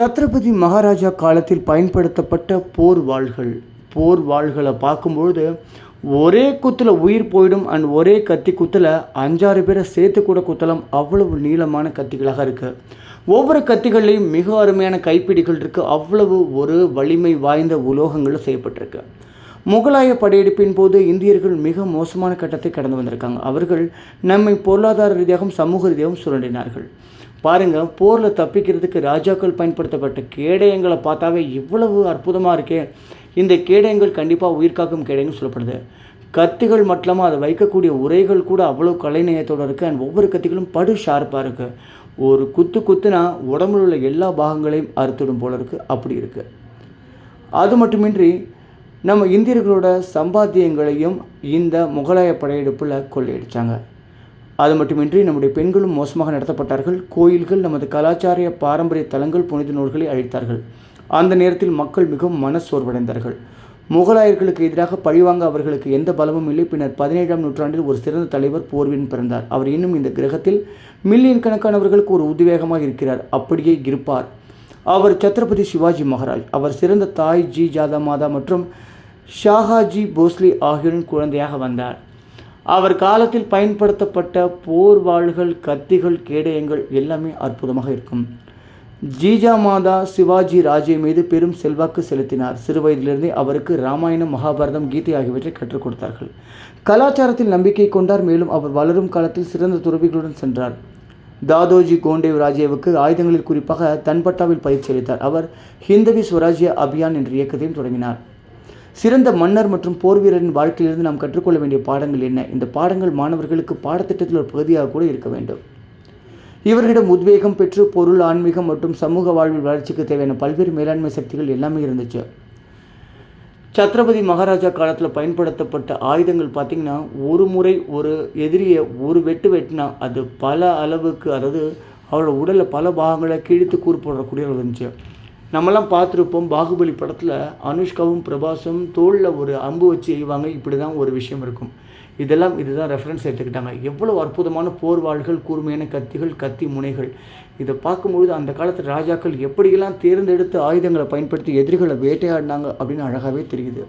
சத்ரபதி மகாராஜா காலத்தில் பயன்படுத்தப்பட்ட போர் வாள்கள். போர் வாள்களை பார்க்கும்பொழுது ஒரே குத்தில் உயிர் போயிடும் அண்ட் ஒரே கத்தி குத்தில் அஞ்சாறு பேரை சேர்த்து கூட குத்தலாம். அவ்வளவு நீளமான கத்திகளாக இருக்குது ஒவ்வொரு கத்திகள்லையும் மிக அருமையான கைப்பிடிகள் இருக்குது அவ்வளவு ஒரு வலிமை வாய்ந்த உலோகங்களும் செய்யப்பட்டிருக்கு. முகலாய படையெடுப்பின் போது இந்தியர்கள் மிக மோசமான கட்டத்தை கடந்து வந்திருக்காங்க. அவர்கள் நம்மை பொருளாதார ரீதியாகவும் சமூக ரீதியாகவும் சுரண்டினார்கள். பாருங்கள் போரில் தப்பிக்கிறதுக்கு ராஜாக்கள் பயன்படுத்தப்பட்ட கேடயங்களை பார்த்தாவே இவ்வளவு அற்புதமாக இருக்கே. இந்த கேடயங்கள் கண்டிப்பாக உயிர்காக்கும் கேடயங்கள் சொல்லப்படுது. கத்திகள் மட்டுமா அதை வைக்கக்கூடிய உரைகள் கூட அவ்வளோ கலைநயத்தோடு இருக்குது அண்ட் ஒவ்வொரு கத்திகளும் படு ஷார்ப்பாக இருக்குது ஒரு குத்து குத்துனா உடம்புல உள்ள எல்லா பாகங்களையும் அறுத்துடும் போல இருக்குது அப்படி இருக்குது அது மட்டுமின்றி நம்ம இந்தியர்களோட சம்பாத்தியங்களையும் இந்த முகலாய படையெடுப்பில் கொள்ளையடிச்சாங்க. அது மட்டுமின்றி நம்முடைய பெண்களும் மோசமாக நடத்தப்பட்டார்கள். கோயில்கள் நமது கலாச்சார பாரம்பரிய தலங்கள் புனித நூல்களை அழித்தார்கள். அந்த நேரத்தில் மக்கள் மிகவும் மனசோர்வடைந்தார்கள் முகலாயர்களுக்கு எதிராக பழிவாங்க அவர்களுக்கு எந்த பலமும் இல்லை. பின்னர் பதினேழாம் நூற்றாண்டில் ஒரு சிறந்த தலைவர் போர்வின் பிறந்தார். அவர் இன்னும் இந்த கிரகத்தில் மில்லியன் கணக்கானவர்களுக்கு ஒரு உத்வேகமாக இருக்கிறார். அப்படியே இருப்பார். அவர் சத்ரபதி சிவாஜி மகாராஜ் அவர் சிறந்த தாய் ஜி ஜாதா மாதா மற்றும் ஷாஹாஜி போஸ்லி ஆகியோரின் குழந்தையாக வந்தார். அவர் காலத்தில் பயன்படுத்தப்பட்ட போர் வாள்கள் கத்திகள் கேடயங்கள் எல்லாமே அற்புதமாக இருக்கும். ஜீஜா மாதா சிவாஜி ராஜே மீது பெரும் செல்வாக்கு செலுத்தினார். சிறுவயதிலிருந்தே அவருக்கு ராமாயணம் மகாபாரதம் கீதை ஆகியவற்றை கற்றுக் கொடுத்தார்கள். கலாச்சாரத்தில் நம்பிக்கை கொண்டார் மேலும் அவர் வளரும் காலத்தில் சிறந்த துறவிகளுடன் சென்றார். தாதோஜி கோண்டேவ் ராஜேவுக்கு ஆயுதங்களில் குறிப்பாக தன்பட்டாவில் பயிற்சி அளித்தார். அவர் ஹிந்தவி ஸ்வராஜ்ய அபியான் என்ற இயக்கத்தையும் தொடங்கினார். சிறந்த மன்னர் மற்றும் போர் வீரரின் வாழ்க்கையிலிருந்து நாம் கற்றுக்கொள்ள வேண்டிய பாடங்கள் என்ன? இந்த பாடங்கள் மாணவர்களுக்கு பாடத்திட்டத்தில் ஒரு பகுதியாக கூட இருக்க வேண்டும். இவர்களிடம் உத்வேகம் பெற்று பொருள் ஆன்மீகம் மற்றும் சமூக வாழ்வில் வளர்ச்சிக்கு தேவையான பல்வேறு மேலாண்மை சக்திகள் எல்லாமே இருந்துச்சு. சத்ரபதி மகாராஜா காலத்தில் பயன்படுத்தப்பட்ட ஆயுதங்கள் பார்த்திங்கன்னா ஒரு முறை ஒரு எதிரியை ஒரு வெட்டு வெட்டினா அது பல அளவுக்கு அதாவது அவரோட உடலில் பல பாகங்களை கிழித்து கூறு போடக்கூடிய இருந்துச்சு. நம்மலாம் பார்த்துருப்போம் பாகுபலி படத்தில் அனுஷ்காவும் பிரபாஸும் தோளில் ஒரு அம்பு வச்சு எய்வாங்க. இப்படி தான் ஒரு விஷயம் இருக்கும். இதெல்லாம் இதுதான் ரெஃபரன்ஸ் எடுத்துக்கிட்டாங்க. எவ்வளோ அற்புதமான போர்வாள்கள் கூர்மையான கத்திகள் கத்தி முனைகள். இதை பார்க்கும்பொழுது அந்த காலத்து ராஜாக்கள் எப்படியெல்லாம் தேர்ந்தெடுத்து ஆயுதங்களை பயன்படுத்தி எதிரிகளை வேட்டையாடினாங்க அப்படின்னு அழகாகவே தெரியுது.